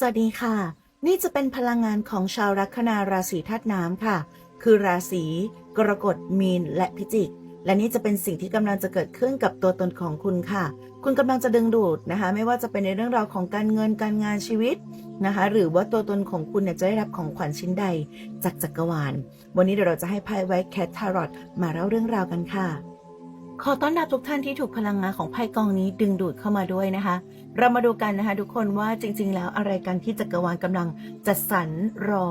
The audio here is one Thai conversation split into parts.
สวัสดีค่ะ นี่จะเป็นพลังงานของชาวลัคนาราศีธาตุน้ำค่ะ คือราศีกรกฎมีนและพิจิก และนี่จะเป็นสิ่งที่กำลังจะเกิดขึ้นกับตัวตนของคุณค่ะ คุณกำลังจะดึงดูดนะคะ ไม่ว่าจะเป็นในเรื่องราวของการเงินการงานชีวิตนะคะ หรือว่าตัวตนของคุณเนี่ยจะได้รับของขวัญชิ้นใดจากจักรวาล วันนี้เดี๋ยวเราจะให้ไพ่ไว้แคททารอตมาเล่าเรื่องราวกันค่ะ ขอต้อนรับทุกท่านที่ถูกพลังงานของไพ่กองนี้ดึงดูดเข้ามาด้วยนะคะ เรามาดูกันนะคะทุกคนว่าจริง ๆ แล้วอะไรกันที่จักรวาลกำลังจัดสรรรอ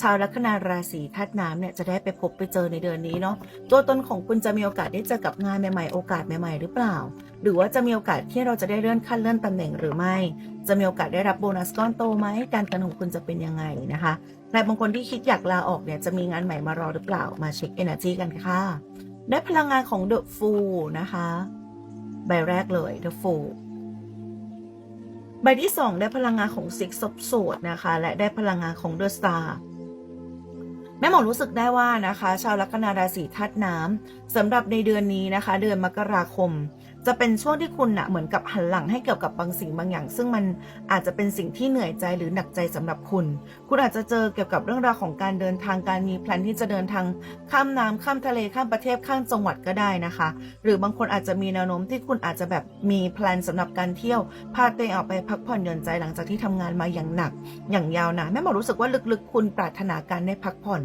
ชาวลัคนาราศีธาตุน้ำเนี่ยจะได้ไปพบไปเจอในเดือนนี้เนาะตัวตนของคุณจะมีโอกาสได้เจอกับงานใหม่ๆ โอกาสใหม่ ๆ หรือเปล่า หรือว่าจะมีโอกาสที่เราจะได้เลื่อนขั้นเลื่อนตำแหน่งหรือไม่ จะมีโอกาสได้รับโบนัสก้อนโตไหมการเงินของคุณจะเป็นยังไงนะคะใครบางคนที่คิดอยากลาออกเนี่ยจะมีงานใหม่มารอหรือเปล่ามาเช็ค energy กันค่ะได้พลังงานของ The Fool นะคะใบแรกเลย The Fool ใบที่ 2 ได้พลังงานของซิกซบโสดนะคะ และได้พลังงานของเดอะสตาร์แม่หมอรู้สึกได้ว่านะคะ ชาวลัคนาราศีธาตุน้ำสำหรับในเดือนนี้นะคะ เดือนมกราคม จะเป็นช่วงที่คุณนะเหมือนกับหันหลังให้เกี่ยวกับบางสิ่งบางอย่าง ซึ่งมันอาจจะเป็นสิ่งที่เหนื่อยใจหรือหนักใจสำหรับคุณ คุณอาจจะเจอเกี่ยวกับเรื่องราวของการเดินทางการมีแพลนที่จะเดินทางข้ามน้ำข้ามทะเลข้ามประเทศข้ามจังหวัดก็ได้นะคะ หรือบางคนอาจจะมีแนวโน้มที่คุณอาจจะแบบมีแพลนสำหรับการเที่ยวพาตัวเองออกไปพักผ่อนหย่อนใจหลังจากที่ทำงานมาอย่างหนัก อย่างยาวนานแม่หมอรู้สึกว่าลึกๆ คุณปรารถนาการได้พักผ่อน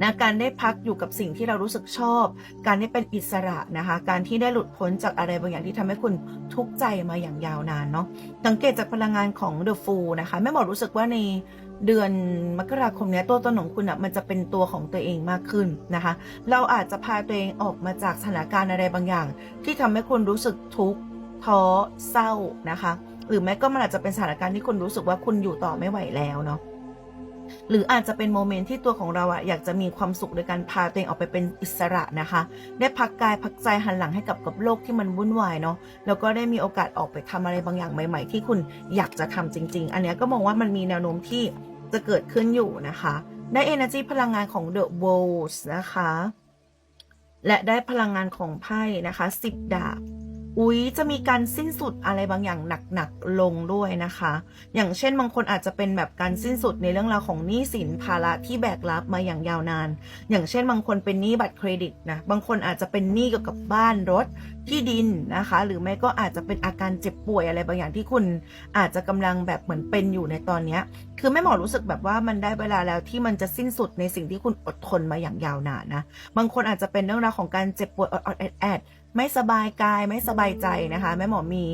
นะการได้พักอยู่กับสิ่งที่เรารู้สึกชอบ การได้เป็นอิสระนะคะ การที่ได้หลุดพ้นจากอะไรบางอย่างที่ทำให้คุณทุกข์ใจมาอย่างยาวนานเนาะสังเกตจากพลังงานของ The Fool นะคะแม่หมอรู้สึกว่าในเดือนมกราคมนี้ตัวตนของคุณอะมันจะเป็นตัวของตัวเองมากขึ้นนะคะ เราอาจจะพาตัวเองออกมาจากสถานการณ์อะไรบางอย่าง ที่ทำให้คุณรู้สึกทุกข์ท้อเศร้านะคะ หรือแม้ก็มันอาจจะเป็นสถานการณ์ที่คุณรู้สึกว่าคุณอยู่ต่อไม่ไหวแล้วเนาะ หรืออาจจะเป็นโมเมนต์ที่ตัวของเราอะอยากจะมีความสุขโดยการพาตัวเองออกไปเป็นอิสระนะคะ ได้พักกายพักใจหันหลังให้กับกับโลกที่มันวุ่นวายเนาะแล้วก็ได้มีโอกาสออกไปทำอะไรบางอย่างใหม่ ๆ ที่คุณอยากจะทำจริง ๆ อันนี้ก็มองว่ามันมีแนวโน้มที่จะเกิดขึ้นอยู่นะคะได้ energy พลังงานของ the wolves นะคะ และได้พลังงานของไพ่นะคะสิบดาบ อุ๊ยจะมีการสิ้นสุดอะไรบางอย่างหนักๆลงด้วยนะคะ อย่างเช่นบางคนอาจจะเป็นแบบการสิ้นสุดในเรื่องราวของหนี้สินภาระที่แบกรับมาอย่างยาวนาน อย่างเช่นบางคนเป็นหนี้บัตรเครดิตนะ บางคนอาจจะเป็นหนี้เกี่ยวกับบ้านรถที่ดินนะคะ หรือไม่ก็อาจจะเป็นอาการเจ็บป่วยอะไรบางอย่างที่คุณอาจจะกำลังแบบเหมือนเป็นอยู่ในตอนเนี้ยคือแม่หมอรู้สึกแบบว่ามันได้เวลาแล้วที่มันจะสิ้นสุดในสิ่งที่คุณอดทนมาอย่างยาวนานนะ บางคนอาจจะเป็นเรื่องราวของการเจ็บป่วยอดๆแอดๆ ไม่สบายกายไม่สบายใจนะคะ แม่หมอมี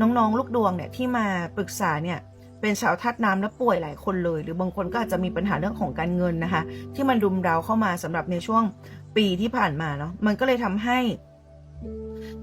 น้องๆ ลูกดวงเนี่ยที่มาปรึกษาเนี่ยเป็นชาวธาตุน้ำและป่วยหลายคนเลย หรือบางคนก็อาจจะมีปัญหาเรื่องของการเงินนะคะ ที่มันรุมเร้าเข้ามาสำหรับในช่วงปีที่ผ่านมาเนาะมันก็เลยทำให้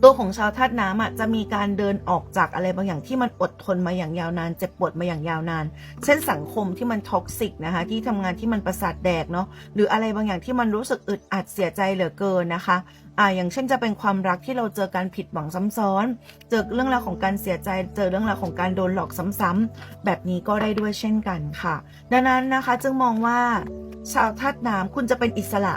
ตัวของชาวธาตุน้ำอะจะมีการเดินออกจากอะไรบางอย่างที่มันอดทนมาอย่างยาวนาน เจ็บปวดมาอย่างยาวนาน เช่นสังคมที่มันท็อกซิกนะคะที่ทำงานที่มันประสาทแดกเนาะหรืออะไรบางอย่างที่มันรู้สึกอึดอัดเสียใจเหลือเกินนะคะอ่าอย่างเช่นจะเป็นความรักที่เราเจอการผิดหวังซ้ำซ้อน เจอเรื่องราวของการเสียใจ เจอเรื่องราวของการโดนหลอกซ้ำๆแบบนี้ก็ได้ด้วยเช่นกันค่ะ ดังนั้นนะคะจึงมองว่าชาวธาตุน้ำคุณจะเป็นอิสระ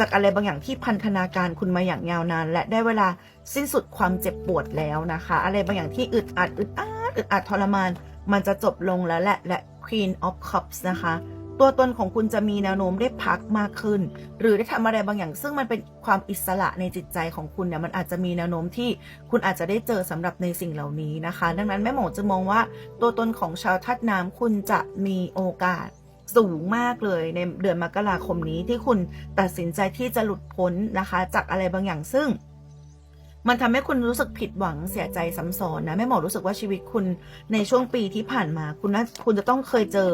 จากอะไรบางอย่างที่พันธนาการคุณมาอย่างยาวนาน และได้เวลาสิ้นสุดความเจ็บปวดแล้วนะคะ อะไรบางอย่างที่อึดอัดอึดอัดอึดอัดทรมาน มันจะจบลงแล้วแหละและ Queen of Cups นะคะ ตัวตนของคุณจะมีแนวโน้มได้พักมากขึ้น หรือได้ทำอะไรบางอย่าง ซึ่งมันเป็นความอิสระในจิตใจของคุณเนี่ยมันอาจจะมีแนวโน้มที่คุณอาจจะได้เจอสำหรับในสิ่งเหล่านี้นะคะ ดังนั้นแม่หมอจะมองว่า ตัวตนของชาวทัดน้ำคุณจะมีโอกาส สูงมากเลยในเดือนมกราคมนี้ที่คุณตัดสินใจที่จะหลุดพ้นนะคะ จากอะไรบางอย่างซึ่ง มันทำให้คุณรู้สึกผิดหวังเสียใจซ้ำซ้อนนะแม่หมอรู้สึกว่าชีวิตคุณในช่วงปีที่ผ่านมา คุณน่าคุณจะต้องเคยเจอ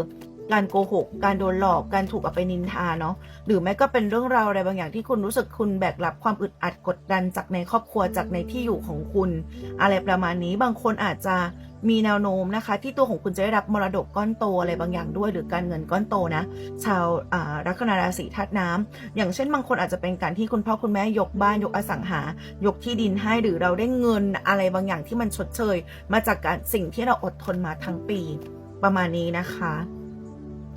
การโกหก การโดนหลอก การถูกเอาไปนินทาเนาะ หรือแม้ก็เป็นเรื่องราวอะไรบางอย่างที่คุณรู้สึกคุณแบกรับความอึดอัดกดดันจากในครอบครัวจากในที่อยู่ของคุณ อะไรประมาณนี้ บางคนอาจจะ มีแนวโน้มนะคะ ที่ตัวของคุณจะได้รับมรดกก้อนโตอะไรบางอย่างด้วย หรือการเงินก้อนโตนะ ชาวลัคนาราศีธาตุน้ำอย่างเช่นบางคนอาจจะเป็นการที่คุณพ่อคุณแม่ยกบ้านยกอสังหา ยกที่ดินให้หรือเราได้เงินอะไรบางอย่างที่มันชดเชย มาจากการสิ่งที่เราอดทนมาทั้งปี ประมาณนี้นะคะ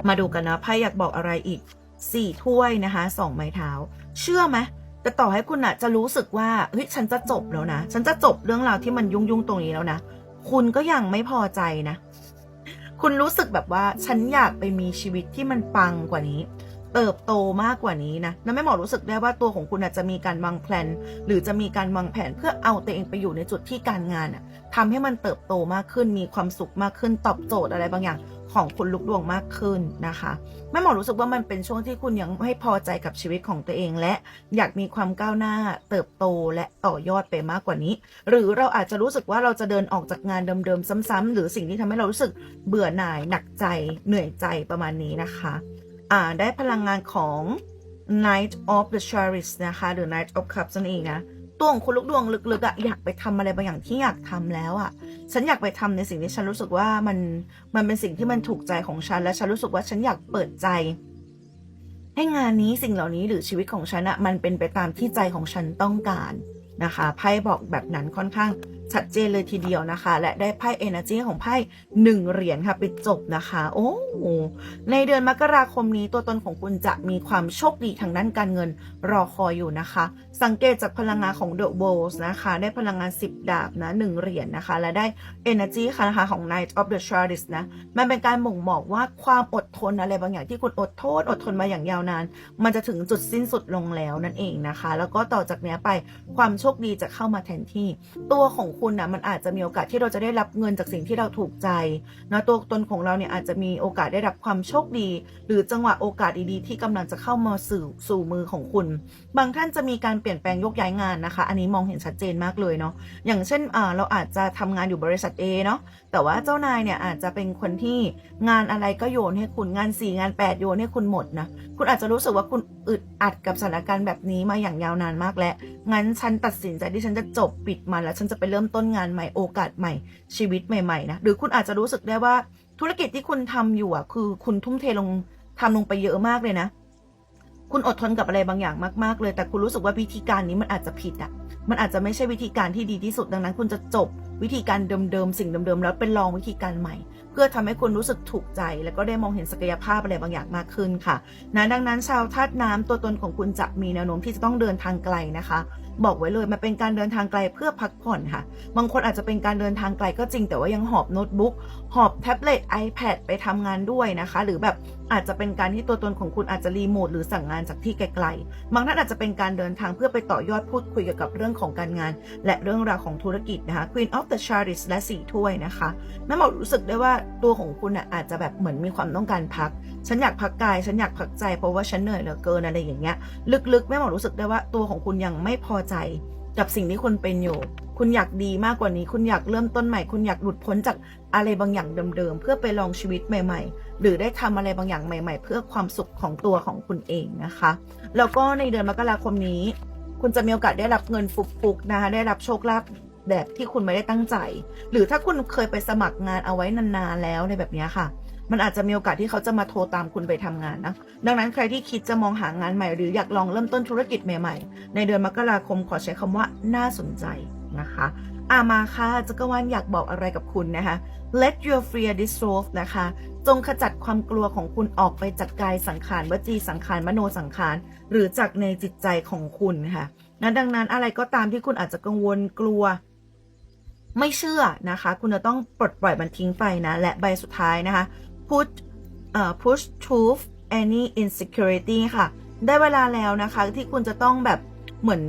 มาดูกันนะไพ่อยากบอกอะไรอีกสี่ถ้วยนะคะสองไม้เท้า เชื่อไหมแต่ต่อให้คุณอะจะรู้สึกว่าเฮ้ยฉันจะจบแล้วนะ ฉันจะจบเรื่องราวที่มันยุ่งยุ่งๆตรงนี้แล้วนะ คุณก็ยังไม่พอใจนะ คุณรู้สึกแบบว่าฉันอยากไปมีชีวิตที่มันปังกว่านี้ เติบโตมากกว่านี้นะแล้วแม่หมอรู้สึกได้ว่าตัวของคุณอาจจะมีการวางแผนหรือจะมีการวางแผนเพื่อเอาตัวเองไปอยู่ในจุดที่การงานอะทำให้มันเติบโตมากขึ้นมีความสุขมากขึ้นตอบโจทย์อะไรบางอย่าง ของคุณลุกดวงมากขึ้นนะคะแม่หมอรู้สึกว่ามันเป็นช่วงที่คุณยังไม่พอใจกับชีวิตของตัวเอง และอยากมีความก้าวหน้าเติบโตและต่อยอดไปมากกว่านี้ หรือเราอาจจะรู้สึกว่าเราจะเดินออกจากงานเดิมๆซ้ำๆหรือสิ่งที่ทำให้เรารู้สึกเบื่อหน่ายหนักใจเหนื่อยใจประมาณนี้นะคะอ่าได้พลังงานของ Knight of the Chariot นะคะ หรือ Knight of Cups นั่นเองนะ ตัวของคุณลูกดวงลึกๆอะอยากไปทำอะไรบางอย่างที่อยากทำแล้วอะฉันอยากไปทำในสิ่งที่ฉันรู้สึกว่ามันมันเป็นสิ่งที่มันถูกใจของฉัน และฉันรู้สึกว่าฉันอยากเปิดใจ ให้งานนี้สิ่งเหล่านี้หรือชีวิตของฉันอะมันเป็นไปตามที่ใจของฉันต้องการนะคะไพ่บอกแบบนั้นค่อนข้าง ชัดเจนเลยทีเดียวนะคะ และได้ไพ่ Energy ของไพ่หนึ่งเหรียญค่ะ ปิดจบนะคะ โอ้ในเดือนมกราคมนี้ตัวตนของคุณจะมีความโชคดีทางด้านการเงินรอคอยอยู่นะคะ สังเกตจากพลังงานของ The w o l s นะคะ ได้พลังงาน 10 ดาบนะหนึ่งเหรียญนะคะ และได้ Energy ค่ะนะคะของ Knight of the Chariot นะ มันเป็นการบ่งบอกว่าความอดทนอะไรบางอย่างที่คุณอดทนอดทนมาอย่างยาวนาน มันจะถึงจุดสิ้นสุดลงแล้วนั่นเองนะคะ แล้วก็ต่อจากนี้ไปความโชคดีจะเข้ามาแทนที่ตัวของคุณนะมันอาจจะมีโอกาสที่เราจะได้รับเงินจากสิ่งที่เราถูกใจนะตัวตนของเราเนี่ยอาจจะมีโอกาสได้รับความโชคดี หรือจังหวะโอกาสดีๆ ที่กำลังจะเข้ามาสู่สู่มือของคุณ บางท่านจะมีการเปลี่ยนแปลงยกย้ายงานนะคะ อันนี้มองเห็นชัดเจนมากเลยเนาะอย่างเช่นอ่าเราอาจจะทำงานอยู่บริษัท A เนาะแต่ว่าเจ้านายเนี่ยอาจจะเป็นคนที่งานอะไรก็โยนให้คุณงาน 4 งาน 8 โยนให้คุณหมดนะคุณอาจจะรู้สึกว่าคุณอึดอัดกับสถานการณ์แบบนี้มาอย่างยาวนานมากแล้วงั้นฉันตัดสินใจที่ฉันจะจบปิดมันแล้วฉันจะไปเริ่มต้นงานใหม่โอกาสใหม่ชีวิตใหม่ๆนะหรือคุณอาจจะรู้สึกได้ว่าธุรกิจที่คุณทำอยู่อะคือคุณทุ่มเทลงทำลงไปเยอะมากเลยนะ คุณอดทนกับอะไรบางอย่างมาก ๆ เลย แต่คุณรู้สึกว่าวิธีการนี้มันอาจจะผิดอะ มันอาจจะไม่ใช่วิธีการที่ดีที่สุดดังนั้น คุณจะจบ วิธีการเดิมๆสิ่งเดิมๆแล้วเป็นลองวิธีการใหม่ เพื่อทำให้คุณรู้สึกถูกใจ แล้วก็ได้มองเห็นศักยภาพอะไรบางอย่างมากขึ้นค่ะนะดังนั้นชาวธาตุน้ำตัวตนของคุณจะมีแนวโน้มที่จะต้องเดินทางไกลนะคะ บอกไว้เลยมันเป็นการเดินทางไกลเพื่อพักผ่อนค่ะ บางคนอาจจะเป็นการเดินทางไกลก็จริง แต่ว่ายังหอบโน้ตบุ๊กหอบแท็บเล็ต iPad ไปทำงานด้วยนะคะ หรือแบบอาจจะเป็นการที่ตัวตนของคุณอาจจะรีโมทหรือสั่งงานจากที่ไกลๆ บางท่านอาจจะเป็นการเดินทางเพื่อไปต่อยอดพูดคุยเกี่ยวกับเรื่องของการงาน และเรื่องราวของธุรกิจนะคะ Queen of the Chariot และสี่ถ้วยนะคะแม่หมอรู้สึกได้ว่าตัวของคุณอะอาจจะแบบเหมือนมีความต้องการพัก ฉันอยากพักกาย ฉันอยากพักใจเพราะว่าฉันเหนื่อยเหลือเกินอะไรอย่างเงี้ย ลึกๆแม่หมอรู้สึกได้ว่าตัวของคุณยังไม่พอใจกับสิ่งที่คุณเป็นอยู่ คุณอยากดีมากกว่านี้ คุณอยากเริ่มต้นใหม่ คุณอยากหลุดพ้นจากอะไรบางอย่างเดิมๆ เพื่อไปลองชีวิตใหม่ ๆ หรือได้ทำอะไรบางอย่างใหม่ ๆ เพื่อความสุขของตัวของคุณเองนะคะ แล้วก็ในเดือนมกราคมนี้ คุณจะมีโอกาสได้รับเงินฟุกๆนะคะ ได้รับโชคลาภ แบบที่คุณไม่ได้ตั้งใจ หรือถ้าคุณเคยไปสมัครงานเอาไว้นานๆแล้วในแบบนี้ค่ะ มันอาจจะมีโอกาสที่เขาจะมาโทรตามคุณไปทำงานนะดังนั้นใครที่คิดจะมองหางานใหม่ หรืออยากลองเริ่มต้นธุรกิจใหม่ๆ ในเดือนมกราคมขอใช้คำว่าน่าสนใจนะคะอามาค่ะจักรวาลอยากบอกอะไรกับคุณนะคะ let your fear dissolve นะคะ จงขจัดความกลัวของคุณออกไปจากกายสังขารวจีสังขารมโนสังขาร หรือจากในจิตใจของคุณค่ะนะดังนั้นอะไรก็ตามที่คุณอาจจะกังวลกลัว ไม่เชื่อนะคะ คุณจะต้องปลดปล่อยมันทิ้งไปนะ และใบสุดท้ายนะคะ put เอ่อ push truth any insecurity ค่ะ ได้เวลาแล้วนะคะที่คุณจะต้องแบบเหมือน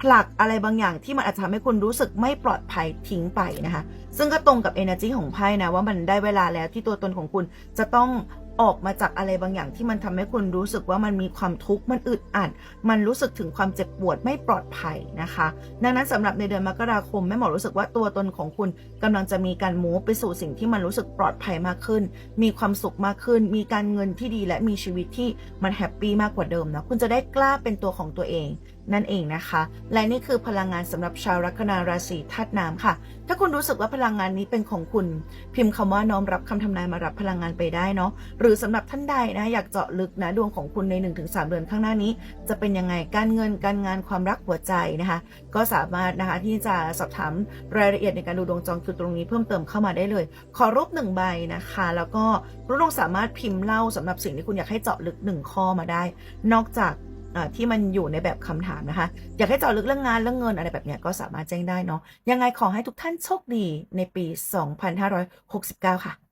ผลักอะไรบางอย่างที่มันอาจจะทำให้คุณรู้สึกไม่ปลอดภัยทิ้งไปนะคะ ซึ่งก็ตรงกับ energy ของไพ่นะว่ามันได้เวลาแล้วที่ตัวตนของคุณจะต้อง ออกมาจากอะไรบางอย่างที่มันทำให้คุณรู้สึกว่ามันมีความทุกข์ มันอึดอัด มันรู้สึกถึงความเจ็บปวดไม่ปลอดภัยนะคะ ดังนั้นสำหรับในเดือนมกราคมแม่หมอรู้สึกว่าตัวตนของคุณกำลังจะมีการมูฟไปสู่สิ่งที่มันรู้สึกปลอดภัยมากขึ้น มีความสุขมากขึ้น มีการเงินที่ดีและมีชีวิตที่มันแฮปปี้มากกว่าเดิมนะ คุณจะได้กล้าเป็นตัวของตัวเอง นั่นเองนะคะ และนี่คือพลังงานสำหรับชาวลัคนาราศีธาตุน้ำค่ะ ถ้าคุณรู้สึกว่าพลังงานนี้เป็นของคุณ พิมพ์คำว่าน้อมรับคำทำนายมารับพลังงานไปได้เนาะหรือสำหรับท่านใดนะอยากเจาะลึกนะดวงของคุณใน 1-3 เดือนข้างหน้านี้ จะเป็นยังไงการเงินการงานความรักหัวใจนะคะ ก็สามารถนะคะที่จะสอบถามรายละเอียดในการดูดวงจองคือตรงนี้เพิ่มเติมเข้ามาได้เลย ขอรูปหนึ่งใบนะคะ แล้วก็รูปดวงสามารถพิมพ์เล่าสำหรับสิ่งที่คุณอยากให้เจาะลึกหนึ่งข้อมาได้ นอกจาก ที่มันอยู่ในแบบคำถามนะคะ อยากให้เจาะลึกเรื่องงานเรื่องเงินอะไรแบบเนี้ยก็สามารถแจ้งได้เนาะยังไงขอให้ทุกท่านโชคดีในปี 2569 ค่ะ